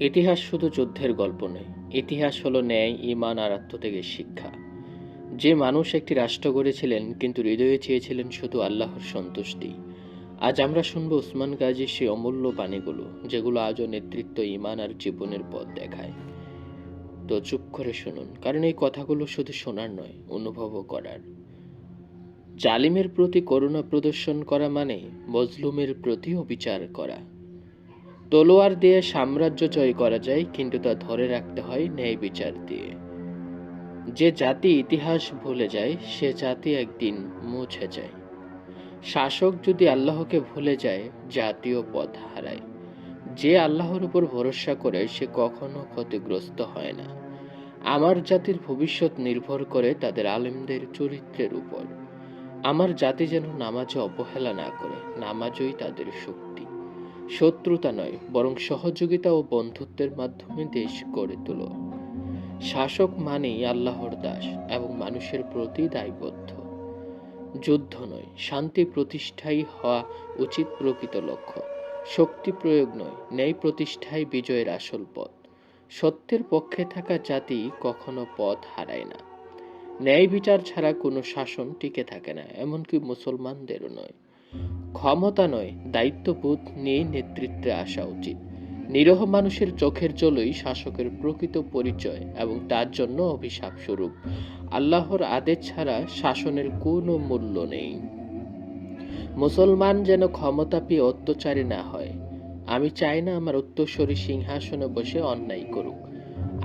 ইতিহাস শুধু যুদ্ধের গল্প নয়, ইতিহাস হলো ন্যায় ইমান আর আত্মত্যাগের শিক্ষা। যে মানুষ একটি রাষ্ট্র গড়েছিলেন, কিন্তু হৃদয়ে চেয়েছিলেন শুধু আল্লাহর সন্তুষ্টি। আজ আমরা শুনব উসমান গাজীর সেই অমূল্য বাণীগুলো, যেগুলো আজও নেতৃত্ব ইমান আর জীবনের পথ দেখায়। তো চুপ করে শুনুন, কারণ এই কথাগুলো শুধু শোনার নয়, অনুভবও করার। জালিমের প্রতি করুণা প্রদর্শন করা মানে মজলুমের প্রতিও বিচার করা। তলোয়ার দিয়ে সাম্রাজ্য জয় করা যায়, কিন্তু তা ধরে রাখতে হয় ন্যায় বিচার দিয়ে। যে জাতি ইতিহাস ভুলে যায়, সে জাতি একদিন মুছে যায়। শাসক যদি আল্লাহকে ভুলে যায়, জাতীয় পথ হারায়। যে আল্লাহর উপর ভরসা করে, সে কখনো ক্ষতিগ্রস্ত হয় না। আমার জাতির ভবিষ্যৎ নির্ভর করে তাদের আলেমদের চরিত্রের উপর। আমার জাতি যেন নামাজে অবহেলা না করে, নামাজই তাদের শক্তি। শত্রুতা নয়, বরং সহযোগিতা ও বন্ধুত্বের মাধ্যমে দেশ গড়ে তোলো। শাসক মানেই আল্লাহর দাস এবং মানুষের প্রতি দায়বদ্ধ। যুদ্ধ নয়, শান্তি প্রতিষ্ঠাই হওয়া উচিত প্রকৃত লক্ষ্য। শক্তি প্রয়োগ নয়, ন্যায় প্রতিষ্ঠাই বিজয়ের আসল পথ। সত্যের পক্ষে থাকা জাতি কখনো পথ হারায় না। ন্যায় বিচার ছাড়া কোনো শাসন টিকে থাকে না, এমনকি মুসলমানদেরও নয়। ক্ষমতা নয়, দায়িত্ববোধ নিয়ে নেতৃত্বে আসা উচিত। নিরহ মানুষের চোখের জলই শাসকের প্রকৃত পরিচয় এবং তার জন্য অভিশাপ স্বরূপ। আল্লাহর আদেশ ছাড়া শাসনের কোনো মূল্য নেই। মুসলমান যেন ক্ষমতা পেয়ে অত্যাচারী না হয়। আমি চাই না আমার উত্তরস্বরী সিংহাসনে বসে অন্যায় করুক।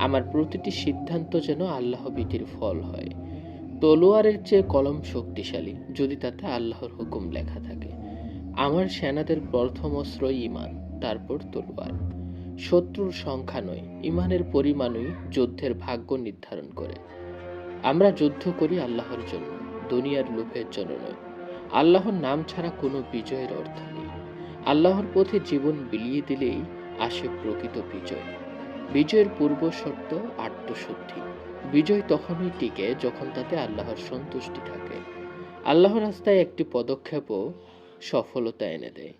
আমার প্রতিটি সিদ্ধান্ত যেন আল্লাহ বিধির ফল হয়। তলোয়ারের চেয়ে কলম শক্তিশালী, যদি তাতে আল্লাহর হুকুম লেখা থাকে। আমার সেনাদের প্রথম অস্ত্র ইমান, তারপর তলোয়ার। শত্রুর সংখ্যা নয়, ইমানের পরিমাণই যুদ্ধের ভাগ্য নির্ধারণ করে। আমরা যুদ্ধ করি আল্লাহর জন্য, দুনিয়ার লোভের জন্য নয়। আল্লাহর নাম ছাড়া কোনো বিজয়ের অর্থ নেই। আল্লাহর পথে জীবন বিলিয়ে দিলেই আসে প্রকৃত বিজয়। বিজয়ের পূর্ব শর্ত আত্মশুদ্ধি। বিজয় তখনই টিকে যখন তাতে আল্লাহর সন্তুষ্টি থাকে। আল্লাহর রাস্তায় একটি পদক্ষেপও সফলতা এনে দেয়।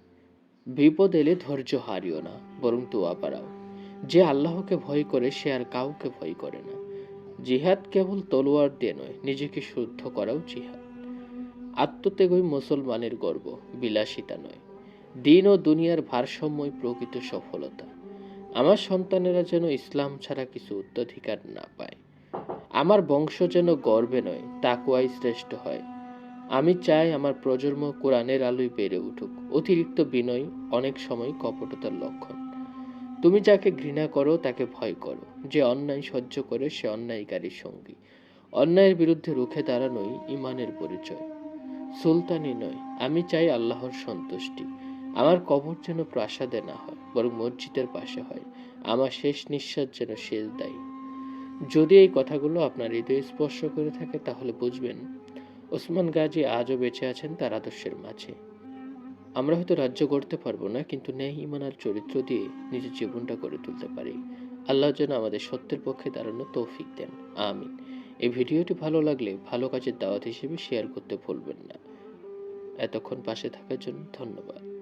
বিপদ এলে ধৈর্য হারিও না, বরং দোয়া বাড়াও। যে আল্লাহকে ভয় করে, সে আর কাউকে ভয় করে না। জিহাদ কেবল তলোয়ার দিয়ে নয়, নিজেকে শুদ্ধ করাও জিহাদ। আত্মত্যাগই মুসলমানের গর্ব, বিলাসিতা নয়। দিন ও দুনিয়ার ভারসাম্যই প্রকৃত সফলতা। আমার সন্তানেরা যেন ইসলাম ছাড়া কিছু উত্তরাধিকার না পায়। আমার বংশ যেন গর্বে নয়, তাকুয়াই শ্রেষ্ঠ হয়। আমি চাই আমার প্রজন্ম কোরআনের আলোয় বেড়ে উঠুক। অতিরিক্ত বিনয়, অনেক সময় কপটতার লক্ষণ। তুমি যাকে ঘৃণা করো, তাকে ভয় করো। যে অন্যায় সহ্য করে, সে অন্যায়কারীর সঙ্গী। অন্যায়ের বিরুদ্ধে রুখে দাঁড়ানোই ইমানের পরিচয়। সুলতানি নয়, আমি চাই আল্লাহর সন্তুষ্টি। আমার কবর যেন প্রাসাদে না হয়, বরং মসজিদের পাশে হয়। আমার শেষ নিঃশ্বাস যেন শেষ দেয়। যদি এই কথাগুলো আপনার হৃদয়ে স্পর্শ করে থাকে, তাহলে বুঝবেন ওসমান গাজী আজও বেঁচে আছেন তার আদর্শের মাঝে। আমরা হয়তো রাজ্য গড়তে পারব না, কিন্তু ন্যায় ইমান আর চরিত্র দিয়ে নিজের জীবনটা গড়ে তুলতে পারি। আল্লাহ যেন আমাদের সত্যের পক্ষে দাঁড়ানো তৌফিক দেন। আমিন। এই ভিডিওটি ভালো লাগলে ভালো কাজের দাওয়াত হিসেবে শেয়ার করতে ভুলবেন না। এতক্ষণ পাশে থাকার জন্য ধন্যবাদ।